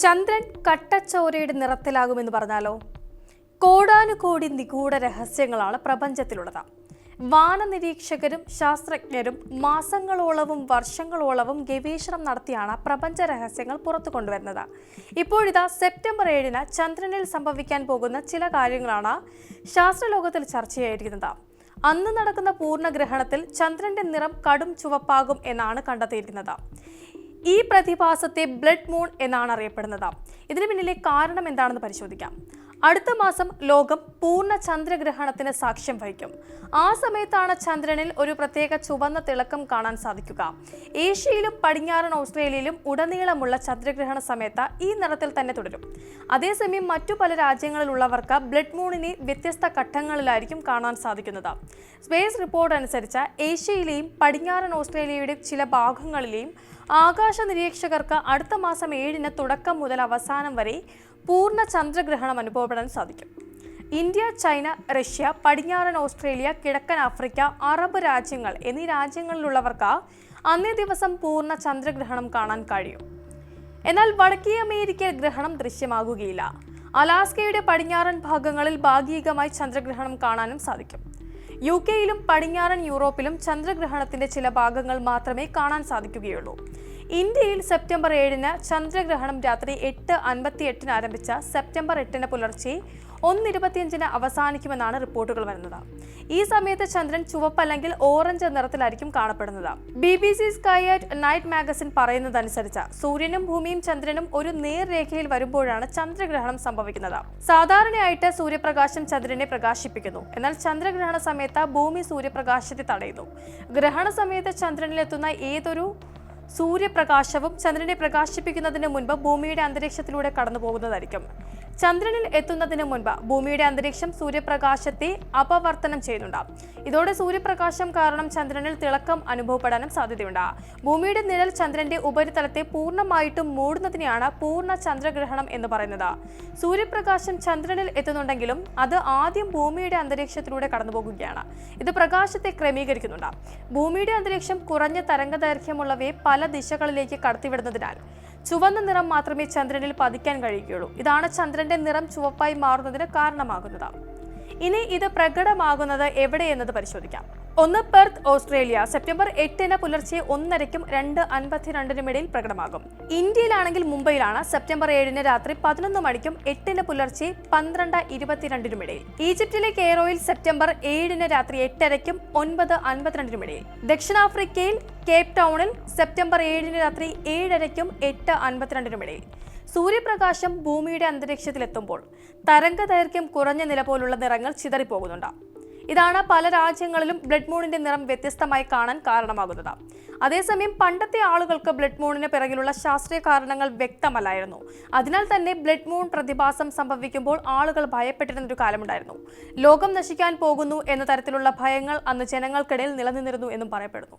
ചന്ദ്രൻ കട്ടച്ചോരയുടെ നിറത്തിലാകുമെന്ന് പറഞ്ഞാലോ? കോടാനുകോടി നിഗൂഢ രഹസ്യങ്ങളാണ് പ്രപഞ്ചത്തിലുള്ളത്. വാനനിരീക്ഷകരും ശാസ്ത്രജ്ഞരും മാസങ്ങളോളവും വർഷങ്ങളോളവും ഗവേഷണം നടത്തിയാണ് പ്രപഞ്ച രഹസ്യങ്ങൾ പുറത്തു കൊണ്ടുവരുന്നത്. ഇപ്പോഴിതാ സെപ്റ്റംബർ ഏഴിന് ചന്ദ്രനിൽ സംഭവിക്കാൻ പോകുന്ന ചില കാര്യങ്ങളാണ് ശാസ്ത്രലോകത്തിൽ ചർച്ചയായിരിക്കുന്നത്. അന്ന് നടക്കുന്ന പൂർണഗ്രഹണത്തിൽ ചന്ദ്രന്റെ നിറം കടും ചുവപ്പാകും എന്നാണ് കണ്ടെത്തിയിരിക്കുന്നത്. ഈ പ്രതിഭാസത്തെ ബ്ലഡ് മൂൺ എന്നാണ് അറിയപ്പെടുന്നത്. ഇതിന് പിന്നിലെ കാരണം എന്താണെന്ന് പരിശോധിക്കാം. അടുത്ത മാസം ലോകം പൂർണ ചന്ദ്രഗ്രഹണത്തിന് സാക്ഷ്യം വഹിക്കും. ആ സമയത്താണ് ചന്ദ്രനിൽ ഒരു പ്രത്യേക ചുവന്ന തിളക്കം കാണാൻ സാധിക്കുക. ഏഷ്യയിലും പടിഞ്ഞാറൻ ഓസ്ട്രേലിയയിലും ഉടനീളമുള്ള ചന്ദ്രഗ്രഹണ സമയത്ത് ഈ നിറത്തിൽ തന്നെ തുടരും. അതേസമയം മറ്റു പല രാജ്യങ്ങളിലുള്ളവർക്ക് ബ്ലഡ് മൂണിനെ വ്യത്യസ്ത ഘട്ടങ്ങളിലായിരിക്കും കാണാൻ സാധിക്കുന്നത്. സ്പേസ് റിപ്പോർട്ട് അനുസരിച്ച് ഏഷ്യയിലെയും പടിഞ്ഞാറൻ ഓസ്ട്രേലിയയുടെ ചില ഭാഗങ്ങളിലെയും ആകാശ നിരീക്ഷകർക്ക് അടുത്ത മാസം ഏഴിന് തുടക്കം മുതൽ അവസാനം വരെ പൂർണ ചന്ദ്രഗ്രഹണം അനുഭവപ്പെടാൻ സാധിക്കും. ഇന്ത്യ ചൈന റഷ്യ പടിഞ്ഞാറൻ ഓസ്ട്രേലിയ കിഴക്കൻ ആഫ്രിക്ക അറബ് രാജ്യങ്ങൾ എന്നീ രാജ്യങ്ങളിലുള്ളവർക്ക് അന്നേ ദിവസം പൂർണ ചന്ദ്രഗ്രഹണം കാണാൻ കഴിയും. എന്നാൽ വടക്കേ അമേരിക്കയിൽ ഗ്രഹണം ദൃശ്യമാകുകയില്ല. അലാസ്കയുടെ പടിഞ്ഞാറൻ ഭാഗങ്ങളിൽ ഭാഗികമായി ചന്ദ്രഗ്രഹണം കാണാനും സാധിക്കും. യു കെയിലും പടിഞ്ഞാറൻ യൂറോപ്പിലും ചന്ദ്രഗ്രഹണത്തിന്റെ ചില ഭാഗങ്ങൾ മാത്രമേ കാണാൻ സാധിക്കുകയുള്ളൂ. ഇന്ത്യയിൽ സെപ്റ്റംബർ ഏഴിന് ചന്ദ്രഗ്രഹണം രാത്രി എട്ട് അൻപത്തി എട്ടിന് ആരംഭിച്ച സെപ്റ്റംബർ എട്ടിന് പുലർച്ചെ ഒന്നിരുപത്തിയഞ്ചിന് അവസാനിക്കുമെന്നാണ് റിപ്പോർട്ടുകൾ വരുന്നത്. ഈ സമയത്ത് ചന്ദ്രൻ ചുവപ്പ് അല്ലെങ്കിൽ ഓറഞ്ച് നിറത്തിലായിരിക്കും കാണപ്പെടുന്നത്. B B C sky night magazine പറയുന്നതനുസരിച്ച് സൂര്യനും ഭൂമിയും ചന്ദ്രനും ഒരു നേർരേഖയിൽ വരുമ്പോഴാണ് ചന്ദ്രഗ്രഹണം സംഭവിക്കുന്നത്. സാധാരണയായിട്ട് സൂര്യപ്രകാശം ചന്ദ്രനെ പ്രകാശിപ്പിക്കുന്നു. എന്നാൽ ചന്ദ്രഗ്രഹണ സമയത്ത് ഭൂമി സൂര്യപ്രകാശത്തെ തടയുന്നു. ഗ്രഹണ സമയത്ത് ചന്ദ്രനിലെത്തുന്ന ഏതൊരു സൂര്യപ്രകാശവും ചന്ദ്രനെ പ്രകാശിപ്പിക്കുന്നതിന് മുൻപ് ഭൂമിയുടെ അന്തരീക്ഷത്തിലൂടെ കടന്നു പോകുന്നതായിരിക്കും ചന്ദ്രനിൽ എത്തുന്നതിന് മുൻപ് ഭൂമിയുടെ അന്തരീക്ഷം സൂര്യപ്രകാശത്തെ അപവർത്തനം ചെയ്യുന്നുണ്ട്. ഇതോടെ സൂര്യപ്രകാശം കാരണം ചന്ദ്രനിൽ തിളക്കം അനുഭവപ്പെടാനും സാധ്യതയുണ്ട്. ഭൂമിയുടെ നിഴൽ ചന്ദ്രന്റെ ഉപരിതലത്തെ പൂർണമായിട്ടും മൂടുന്നതിനെയാണ് പൂർണ ചന്ദ്രഗ്രഹണം എന്ന് പറയുന്നത്. സൂര്യപ്രകാശം ചന്ദ്രനിൽ എത്തുന്നുണ്ടെങ്കിലും അത് ആദ്യം ഭൂമിയുടെ അന്തരീക്ഷത്തിലൂടെ കടന്നുപോകുകയാണ്. ഇത് പ്രകാശത്തെ ക്രമീകരിക്കുന്നുണ്ട്. ഭൂമിയുടെ അന്തരീക്ഷം കുറഞ്ഞ തരംഗദൈർഘ്യമുള്ളവയെ പല ദിശകളിലേക്ക് കടത്തിവിടുന്നതിനാൽ ചുവന്ന നിറം മാത്രമേ ചന്ദ്രനിൽ പതിക്കാൻ കഴിയുകയുള്ളൂ. ഇതാണ് ചന്ദ്രന്റെ നിറം ചുവപ്പായി മാറുന്നതിന് കാരണമാകുന്നത് ഇനി ഇത് പ്രകടമാകുന്നത് എവിടെയെന്നത് പരിശോധിക്കാം. ഒന്ന് പെർത്ത് ഓസ്ട്രേലിയ. സെപ്റ്റംബർ എട്ടിന് പുലർച്ചെ ഒന്നരയ്ക്കും രണ്ട് അൻപത്തിരണ്ടിനും ഇടയിൽ പ്രകടമാകും. ഇന്ത്യയിലാണെങ്കിൽ മുംബൈയിലാണ്. സെപ്റ്റംബർ ഏഴിന് രാത്രി പതിനൊന്ന് മണിക്കും എട്ടിന് പുലർച്ചെ പന്ത്രണ്ട് ഇരുപത്തിരണ്ടിനും ഇടയിൽ. ഈജിപ്തിലെ കെയറോയിൽ സെപ്റ്റംബർ ഏഴിന് രാത്രി എട്ടരയ്ക്കും ഒൻപത് അൻപത്തിരണ്ടിനും ഇടയിൽ. ദക്ഷിണാഫ്രിക്കയിൽ കേപ് ടൗണിൽ സെപ്റ്റംബർ ഏഴിന് രാത്രി ഏഴരയ്ക്കും എട്ട് അൻപത്തിരണ്ടിനും ഇടയിൽ. സൂര്യപ്രകാശം ഭൂമിയുടെ അന്തരീക്ഷത്തിലെത്തുമ്പോൾ തരംഗദൈർഘ്യം കുറഞ്ഞ നില പോലുള്ള നിറങ്ങൾ ചിതറിപ്പോകുന്നുണ്ട്. ഇതാണ് പല രാജ്യങ്ങളിലും ബ്ലഡ് മൂണിന്റെ നിറം വ്യത്യസ്തമായി കാണാൻ കാരണമാകുന്നത്. അതേസമയം പണ്ടത്തെ ആളുകൾക്ക് ബ്ലഡ് മൂണിന് പിറകിലുള്ള ശാസ്ത്രീയ കാരണങ്ങൾ വ്യക്തമല്ലായിരുന്നു. അതിനാൽ തന്നെ ബ്ലഡ് മൂൺ പ്രതിഭാസം സംഭവിക്കുമ്പോൾ ആളുകൾ ഭയപ്പെട്ടിരുന്ന ഒരു കാലമുണ്ടായിരുന്നു. ലോകം നശിക്കാൻ പോകുന്നു എന്ന തരത്തിലുള്ള ഭയങ്ങൾ അന്ന് ജനങ്ങൾക്കിടയിൽ നിലനിന്നിരുന്നു എന്നും പറയപ്പെടുന്നു.